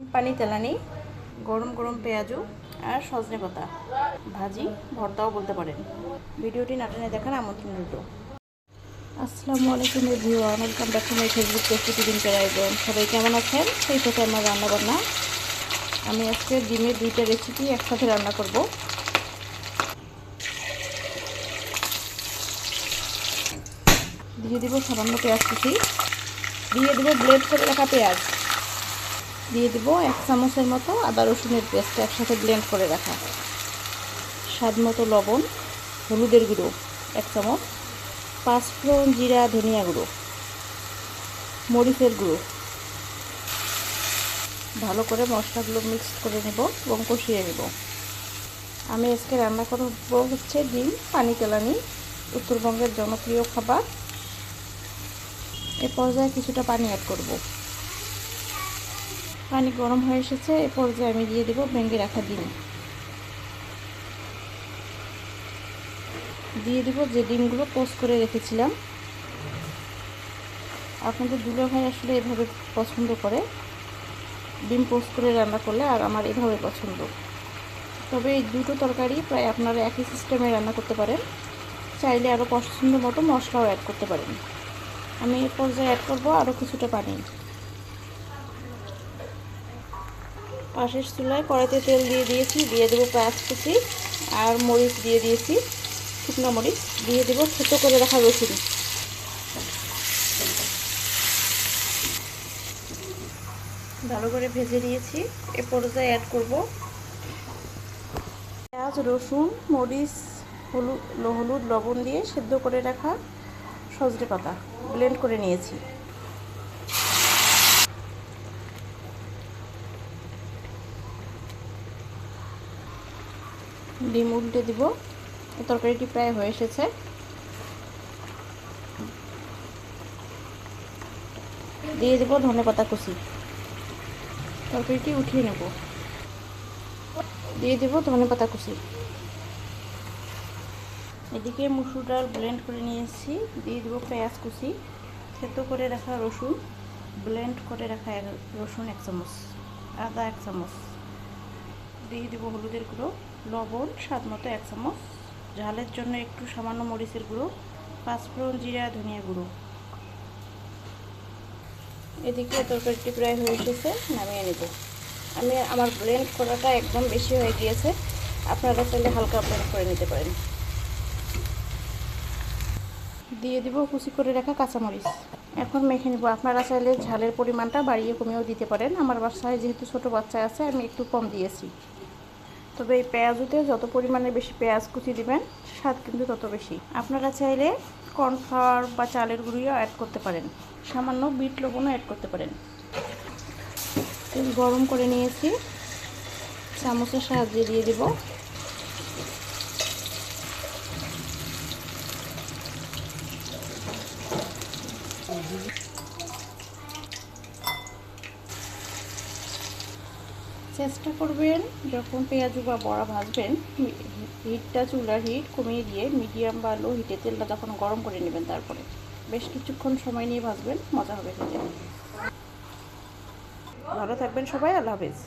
পানি, তেলানি, গরম গরম পেঁয়াজু আর সজনে পাতা। ভাজি, ভর্তাও বলতে পারেন। ভিডিওটি নাটনে দেখার আমন্ত্রণ রইল। আসসালামু আলাইকুম everyone, welcome back to my Facebook page, প্রতিদিন পেরাইবেন সবাই কেমন আছেন? সেই সাথে আমার রান্না বান্না আমি আজকে ডিমের দুইটা রেসিপি একসাথে রান্না করব। দিয়ে দিব সামান্য পেঁয়াজ কুচি। দিয়ে দেবো ব্লেড করে রাখা পেঁয়াজ। দিয়ে দিব এক চামচের মতো আদা রসুনের পেস্ট একসাথে ব্লেন্ড করে রাখা। স্বাদ মতো লবণ, হলুদের গুঁড়ো, এক চামচ, পাঁচফোড়ন জিরা, ধনিয়া গুঁড়ো, মরিচের গুঁড়ো। ভালো করে মশলাগুলো মিক্স করে নেব এবং কষিয়ে নেব। আমি আজকে রান্না করব হচ্ছে ডিম, পানি কেলানি, উত্তরবঙ্গের জনপ্রিয় খাবার। এ পর্যায়ে কিছুটা পানি অ্যাড করব। পানি গরম হয়ে এসেছে, এ পর্যায়ে আমি দিয়ে দেবো ভেঙে রাখা ডিম। দিয়ে দেবো যে ডিমগুলো পোস্ট করে রেখেছিলাম। আপনাদের দুলো ভাই আসলে এভাবে পছন্দ করে। ডিম পোস্ট করে রান্না করলে আর আমার এভাবে পছন্দ। তবে এই দুটো তরকারি প্রায় আপনারা একই সিস্টেমে রান্না করতে পারেন। চাইলে আরও পছন্দ মতো মশলাও অ্যাড করতে পারেন। আমি এ পর্যায়ে অ্যাড করব আরও কিছুটা পানি। পাশের চুলায় কড়াইতে তেল দিয়ে দিয়েছি, দিয়ে দেবো পেঁয়াজ কুচি আর মরিচ দিয়ে দিয়েছি, শুকনো মরিচ। দিয়ে দেবো ছোটো করে রাখা রসুন। ভালো করে ভেজে দিয়েছি এ পর্যায়ে অ্যাড করব পেঁয়াজ, রসুন, মরিচ, হলুদ হলুদ, লবণ দিয়ে সেদ্ধ করে রাখা সজনে পাতা। ব্লেন্ড করে নিয়েছি। ডিম উল্টে দিব। তরকারিটি প্রায় হয়ে এসেছে। দিয়ে দেবো ধনে পাতা কুচি। তরকারিটি উঠিয়ে নেব। দিয়ে দেবো ধনে পাতা কুচি। এদিকে মুসুর ডাল ব্লেন্ড করে নিয়েছি। দিয়ে দেবো পেঁয়াজ কুচি। থেতো করে রাখা রসুন। ব্লেন্ড করে রাখা রসুন এক চামচ। আদা এক চামচ। দিয়ে দেবো হলুদের গুঁড়ো, লবণ, স্বাদ মতো এক চামচ, ঝালের জন্য একটু সামান্য মরিচের গুঁড়ো, পাঁচফোড়ন জিরা, ধনিয়া গুঁড়ো। এদিকে তরকারিটি প্রায় হয়ে এসেছে, নামিয়ে নেব। আমি আমার ব্লেন্ড করাটা একদম বেশি হয়ে গিয়েছে। আপনারা চাইলে হালকা ব্লেন্ড করে নিতে পারেন। দিয়ে দিব কুচি করে রাখা কাঁচামরিচ। এখন মেখে নেব। আপনারা চাইলে ঝালের পরিমাণটা বাড়িয়ে কমিয়েও দিতে পারেন। আমার বাসায় যেহেতু ছোট বাচ্চা আছে, আমি একটু কম দিয়েছি। তবে এই পেঁয়াজুতে যত পরিমাণে বেশি পেঁয়াজ কুচি দিবেন, স্বাদ কিন্তু তত বেশি। আপনারা চাইলে কর্নফ্লাওয়ার বা চালের গুঁড়িও অ্যাড করতে পারেন। সামান্য বিট লবণও অ্যাড করতে পারেন। গরম করে নিয়েছি। চামচের সাহায্যে দিয়ে দিব। চেষ্টা করবেন যখন পেঁয়াজু বা বড়া ভাজবেন, হিটটা চুলার হিট কমিয়ে দিয়ে মিডিয়াম বা লো হিটে তেলটা তখন গরম করে নেবেন তারপরে। বেশ কিছুক্ষণ সময় নিয়ে ভাজবেন, মজা হবে খেতে। ভালো থাকবেন সবাই, আল্লাহ হাফেজ।